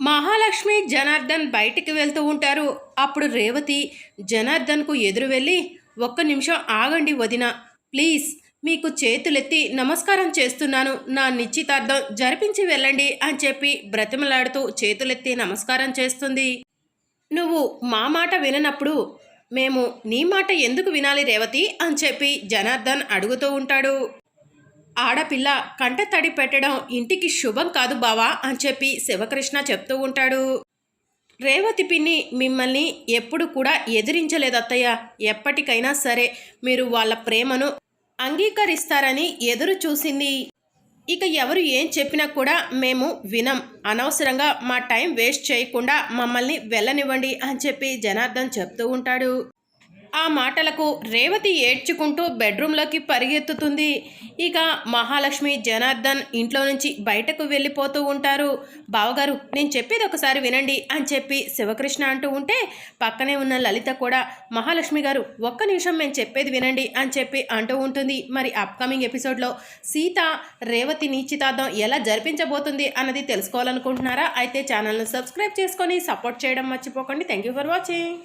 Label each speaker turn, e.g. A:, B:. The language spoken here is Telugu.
A: మహాలక్ష్మి జనార్దన్ బయటికి వెళ్తూ ఉంటారు. అప్పుడు రేవతి జనార్దన్కు ఎదురు వెళ్ళి ఒక్క నిమిషం ఆగండి వదిన ప్లీజ్ మీకు చేతులెత్తి నమస్కారం చేస్తున్నాను. నా నిశ్చితార్థం జరిపించి వెళ్ళండి అని చెప్పి బ్రతిమలాడుతూ చేతులెత్తి నమస్కారం చేస్తుంది. నువ్వు మా మాట విననప్పుడు మేము నీ మాట ఎందుకు వినాలి రేవతి? అని చెప్పి జనార్దన్ అడుగుతూ ఉంటాడు. ఆడపిల్ల కంట తడి పెట్టడం ఇంటికి శుభం కాదు బావా అని చెప్పి శివకృష్ణ చెప్తూ ఉంటాడు. రేవతి పిన్ని మిమ్మల్ని ఎప్పుడు కూడా ఎదిరించలేదు అత్తయ్య. ఎప్పటికైనా సరే మీరు వాళ్ళ ప్రేమను అంగీకరిస్తారని ఎదురు చూసింది. ఇక ఎవరు ఏం చెప్పినా కూడా మేము వినం. అనవసరంగా మా టైం వేస్ట్ చేయకుండా మమ్మల్ని వెళ్ళనివ్వండి అని చెప్పి జనార్దన్ చెప్తూ ఉంటాడు. ఆ మాటలకు రేవతి ఏడ్చుకుంటూ బెడ్రూమ్లోకి పరిగెత్తుతుంది. ఇక మహాలక్ష్మి జనార్దన్ ఇంట్లో నుంచి బయటకు వెళ్ళిపోతూ ఉంటారు. బావగారు నేను చెప్పేది ఒకసారి వినండి అని చెప్పి శివకృష్ణ అంటూ ఉంటే పక్కనే ఉన్న లలిత కూడా మహాలక్ష్మి గారు ఒక్క నిమిషం మేము చెప్పేది వినండి అని చెప్పి అంటూ ఉంటుంది. మరి అప్కమింగ్ ఎపిసోడ్లో సీత రేవతి నిశ్చితార్థం ఎలా జరిపించబోతుంది అన్నది తెలుసుకోవాలనుకుంటున్నారా? అయితే ఛానల్ను సబ్స్క్రైబ్ చేసుకొని సపోర్ట్ చేయడం మర్చిపోకండి. Thank you for watching